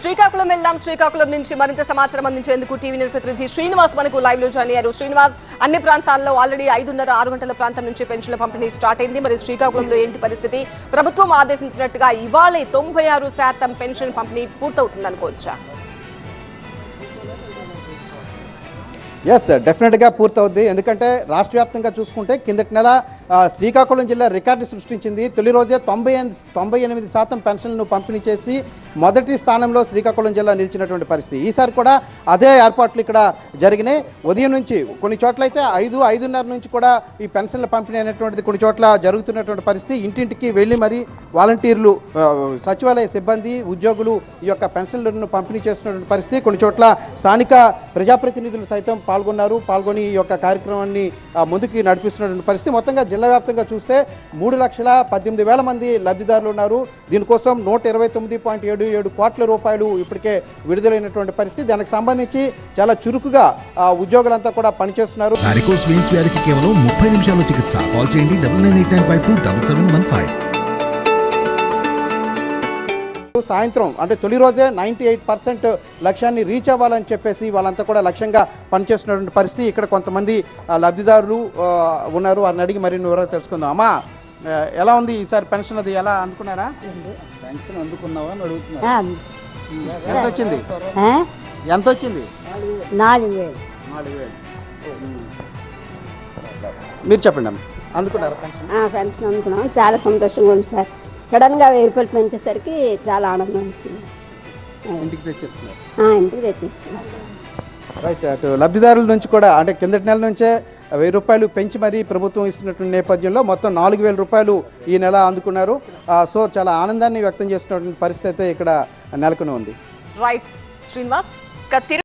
శ్రీకాకుళం వెళ్దాం. శ్రీకాకుళం నుంచి మరింత సమాచారం అందించేందుకు టీవీ ప్రతినిధి శ్రీనివాస్ మనకు లైవ్లో జాయిన్ అయ్యారు. శ్రీనివాస్ అన్ని ప్రాంతాల్లో ఆల్రెడీ ఐదున్నర ఆరు గంటల ప్రాంతం నుంచి పెన్షన్ల పంపిణీ స్టార్ట్ అయింది. మరి శ్రీకాకుళంలో ఏంటి పరిస్థితి? ప్రభుత్వం ఆదేశించినట్టుగా ఇవాళే తొంభై ఆరు శాతం పెన్షన్ పంపిణీ పూర్తవుతుంది అనుకోవచ్చా ఎస్ డెఫినెట్గా పూర్తవుద్ది. ఎందుకంటే రాష్ట్ర వ్యాప్తంగా చూసుకుంటే కిందటి నెల శ్రీకాకుళం జిల్లా రికార్డు సృష్టించింది. తొలి రోజే తొంభై ఎనిమిది తొంభై ఎనిమిది శాతం పెన్షన్లను పంపిణీ చేసి మొదటి స్థానంలో శ్రీకాకుళం జిల్లా నిలిచినటువంటి పరిస్థితి. ఈసారి కూడా అదే ఏర్పాట్లు ఇక్కడ జరిగినాయి. ఉదయం నుంచి కొన్ని చోట్ల అయితే ఐదు ఐదున్నర నుంచి కూడా ఈ పెన్షన్ల పంపిణీ అనేటువంటిది కొన్ని చోట్ల జరుగుతున్నటువంటి పరిస్థితి. ఇంటింటికి వెళ్ళి మరి వాలంటీర్లు సచివాలయ సిబ్బంది ఉద్యోగులు ఈ యొక్క పెన్షన్లను పంపిణీ చేస్తున్నటువంటి పరిస్థితి కొన్ని చోట్ల స్థానిక ప్రజాప్రతినిధులు సైతం పాల్గొన్నారు. పాల్గొని ఈ యొక్క కార్యక్రమాన్ని ముందుకు నడిపిస్తున్నటువంటి పరిస్థితి. మొత్తంగా జిల్లా వ్యాప్తంగా చూస్తే మూడు లక్షల పద్దెనిమిది వేల మంది లబ్ధిదారులు ఉన్నారు. దీనికోసం నూట ఇరవై తొమ్మిది పాయింట్ ఏడు ఏడు కోట్ల రూపాయలు ఇప్పటికే విడుదలైనటువంటి పరిస్థితి. దానికి సంబంధించి చాలా చురుకుగా ఉద్యోగులంతా కూడా పనిచేస్తున్నారు. కేవలం ముప్పై నిమిషాల్లో చికిత్స. కాల్ చేయండి double nine eight nine five two double seven one five. సాయంత్రం అంటే తొలి రోజే నైంటీ ఎయిట్ పర్సెంట్ లక్ష్యాన్ని రీచ్ అవ్వాలని చెప్పేసి వాళ్ళంతా కూడా లక్ష్యంగా పనిచేస్తున్నటువంటి పరిస్థితి. ఇక్కడ కొంతమంది లబ్ధిదారులు ఉన్నారు. వారిని అడిగి మరిన్ని వివరాలు తెలుసుకుందాం. అమ్మా ఎలా ఉంది ఈసారి పెన్షన్ అది? ఎలా అనుకున్నారా? పెన్షన్ అందుకున్నావా అని అడుగుతున్నా ఆ, ఎంత వచ్చింది? ఎంత వచ్చింది? నాలుగు వేలు. నాలుగు వేలు. మీరు చెప్పండి అమ్మ. అందుకున్నారా పెన్షన్ ఆ, పెన్షన్ అనుకున్నాం చాలా సంతోషంగా ఉంది సార్. సడన్గా వెయ్యి రూపాయలు పెంచేసరికి చాలా ఆనందం వేసింది ఇంటికి తెచ్చేస్తున్నారు. ఆ, ఇంటికి తెచ్చిస్తున్నాం రైట్ అటు లబ్ధిదారుల నుంచి కూడా అంటే కిందటి నెల నుంచే వెయ్యి రూపాయలు పెంచి మరీ ప్రభుత్వం ఇస్తున్నటువంటి నేపథ్యంలో మొత్తం నాలుగు వేల రూపాయలు ఈ నెల అందుకున్నారు. ఆ, సో చాలా ఆనందాన్ని వ్యక్తం చేస్తున్నటువంటి పరిస్థితి అయితే ఇక్కడ నెలకొని ఉంది. రైట్ శ్రీనివాస్ ఇక తిరు-